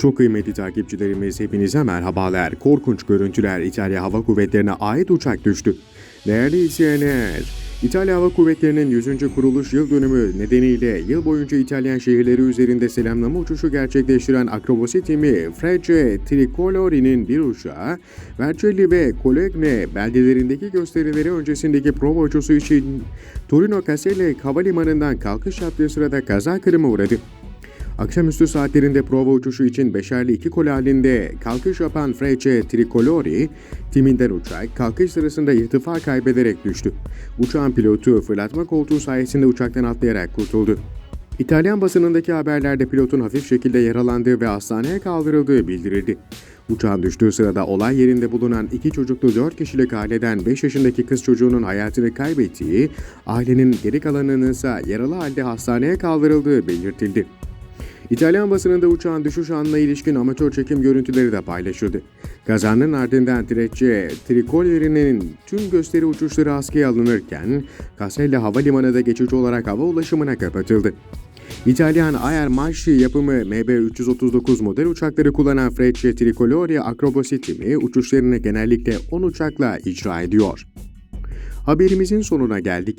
Çok kıymetli takipçilerimiz hepinize merhabalar. Korkunç görüntüler İtalya Hava Kuvvetleri'ne ait uçak düştü. Değerli izleyenler, İtalya Hava Kuvvetleri'nin 100. kuruluş yıl dönümü nedeniyle yıl boyunca İtalyan şehirleri üzerinde selamlama uçuşu gerçekleştiren akrobasi timi Frecce Tricolori'nin bir uçağı, Vercelli ve Cologne beldelerindeki gösterileri öncesindeki prova uçuşu için Torino Caselle Havalimanı'ndan kalkış yaptığı sırada kaza kırımı uğradı. Akşamüstü saatlerinde prova uçuşu için beşerli iki kol halinde kalkış yapan Frecce Tricolori, timinden uçak kalkış sırasında irtifa kaybederek düştü. Uçağın pilotu fırlatma koltuğu sayesinde uçaktan atlayarak kurtuldu. İtalyan basınındaki haberlerde pilotun hafif şekilde yaralandığı ve hastaneye kaldırıldığı bildirildi. Uçağın düştüğü sırada olay yerinde bulunan iki çocuklu 4 kişilik aileden 5 yaşındaki kız çocuğunun hayatını kaybettiği, ailenin geri kalanının ise yaralı halde hastaneye kaldırıldığı belirtildi. İtalyan basınında uçağın düşüş anına ilişkin amatör çekim görüntüleri de paylaşıldı. Kazanın ardından Trecce Tricolori'nin tüm gösteri uçuşları askıya alınırken Caselle Havalimanı da geçici olarak hava ulaşımına kapatıldı. İtalyan Air Marchi yapımı MB339 model uçakları kullanan Frecce Tricolori akrobasi timi uçuşlarını genellikle 10 uçakla icra ediyor. Haberimizin sonuna geldik.